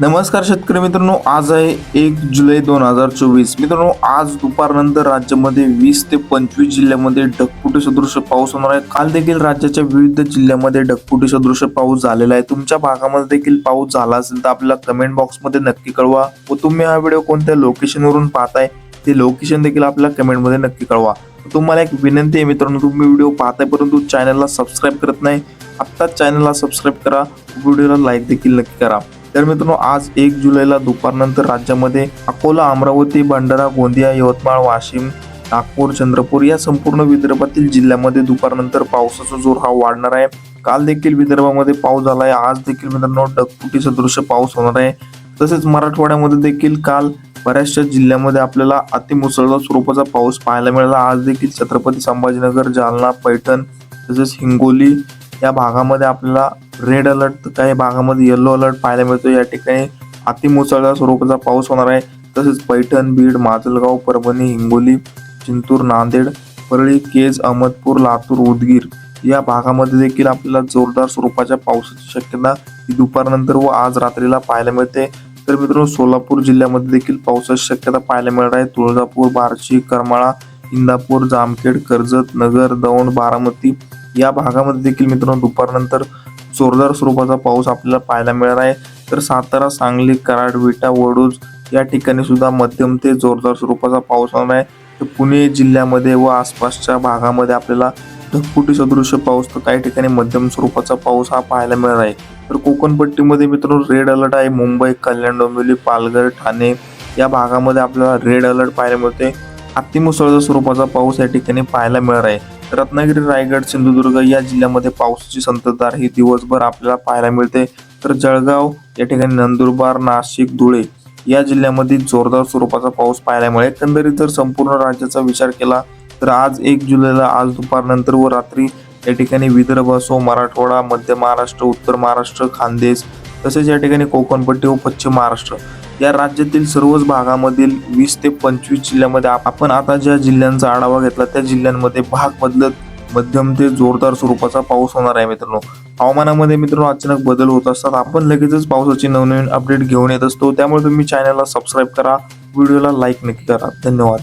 नमस्कार शेतकरी मित्रांनो आज आहे एक जुलै दोन हजार चोवीस. मित्रांनो आज दुपारनंतर राज्यामध्ये वीस ते पंचवीस जिल्ह्यामध्ये ढगफुटी सदृश पाऊस होणार आहे. काल देखील राज्याच्या विविध जिल्ह्यामध्ये ढगफुटी सदृश पाऊस झालेला आहे. तुमच्या भागामध्ये देखील पाऊस झाला असेल तर आपल्याला कमेंट बॉक्समध्ये नक्की कळवा. व तुम्ही हा व्हिडिओ कोणत्या लोकेशनवरून पाहताय ते लोकेशन देखील आपल्याला कमेंटमध्ये नक्की कळवा. तुम्हाला एक विनंती आहे मित्रांनो तुम्ही व्हिडिओ पाहताय परंतु चॅनलला सबस्क्राईब करत नाही आत्ताच चॅनलला सबस्क्राईब करा. व्हिडिओला लाईक देखील नक्की करा. तर मित्रांनो आज एक जुलैला दुपारनंतर राज्यामध्ये अकोला अमरावती भंडारा गोंदिया यवतमाळ वाशिम नागपूर चंद्रपूर या संपूर्ण विदर्भातील जिल्ह्यामध्ये दुपारनंतर पावसाचा जोर हा वाढणार आहे. काल देखील विदर्भामध्ये पाऊस झाला आहे. आज देखील मित्रांनो डगपुटी सदृश पाऊस होणार आहे. तसेच मराठवाड्यामध्ये देखील काल बऱ्याचशा जिल्ह्यामध्ये आपल्याला अतिमुसळधार स्वरूपाचा पाऊस पाहायला मिळाला. आज देखील छत्रपती संभाजीनगर जालना पैठण तसेच हिंगोली या भागामध्ये आपल्याला रेड अलर्ट तर काही भागामध्ये येलो अलर्ट पाहायला मिळतो या ठिकाणी अतिमुसळधार स्वरूपाचा पाऊस होणार आहे. तसेच पैठण बीड माजलगाव परभणी हिंगोली चिंतूर नांदेड परळी केज अहमदपूर लातूर उदगीर या भागामध्ये देखील आपल्याला जोरदार स्वरूपाच्या पावसाची शक्यता ही दुपारनंतर व आज रात्रीला पाहायला मिळते. तर मित्रांनो सोलापूर जिल्ह्यामध्ये देखील पावसाची शक्यता पाहायला मिळणार आहे. तुळजापूर बार्शी करमाळा इंदापूर जामखेड कर्जत नगर दौंड बारामती या भागामध्ये देखील मित्रांनो दुपारनंतर जोरदार स्वरूपाचा पाऊस आपल्याला पाहायला मिळणार आहे. तर सातारा सांगली कराड विटा वडूज या ठिकाणी सुद्धा मध्यम ते जोरदार स्वरूपाचा पाऊस होणार आहे. तर पुणे जिल्ह्यामध्ये व आसपासच्या भागामध्ये आपल्याला ढगफुटी सदृश पाऊस तर काही ठिकाणी मध्यम स्वरूपाचा पाऊस हा पाहायला मिळणार आहे. तर कोकणपट्टीमध्ये मित्रांनो रेड अलर्ट आहे. मुंबई कल्याण डोंबिवली पालघर ठाणे या भागामध्ये आपल्याला रेड अलर्ट पाहायला मिळते अतिमुसळधार स्वरूपाचा पाऊस या ठिकाणी पाहायला मिळणार आहे. रत्नागिरी रायगड सिंधुदुर्ग या जिल्ह्यामध्ये पावसाची संततधार ही दिवसभर आपल्याला पाहायला मिळते. तर जळगाव या ठिकाणी नंदुरबार नाशिक धुळे या जिल्ह्यामध्ये जोरदार स्वरूपाचा पाऊस पाहायला मिळेल. एकंदरीत जर संपूर्ण राज्याचा विचार केला तर आज एक जुलैला आज दुपारनंतर व रात्री या ठिकाणी विदर्भ असो मराठवाडा मध्य महाराष्ट्र उत्तर महाराष्ट्र खानदेश तसेच या ठिकाणी कोकणपट्टी व पश्चिम महाराष्ट्र या राज्यातील सर्वच भागामधील वीस ते पंचवीस जिल्ह्यामध्ये आपण आता ज्या जिल्ह्यांचा आढावा घेतला त्या जिल्ह्यांमध्ये भाग बदलत मध्यम ते जोरदार स्वरूपाचा पाऊस होणार आहे मित्रांनो. हवामानामध्ये मित्रांनो अचानक बदल होत असतात. आपण लगेचच पावसाची नवनवीन अपडेट घेऊन येत असतो. त्यामुळे तुम्ही चॅनलला सबस्क्राईब करा. व्हिडिओला लाईक नक्की करा. धन्यवाद.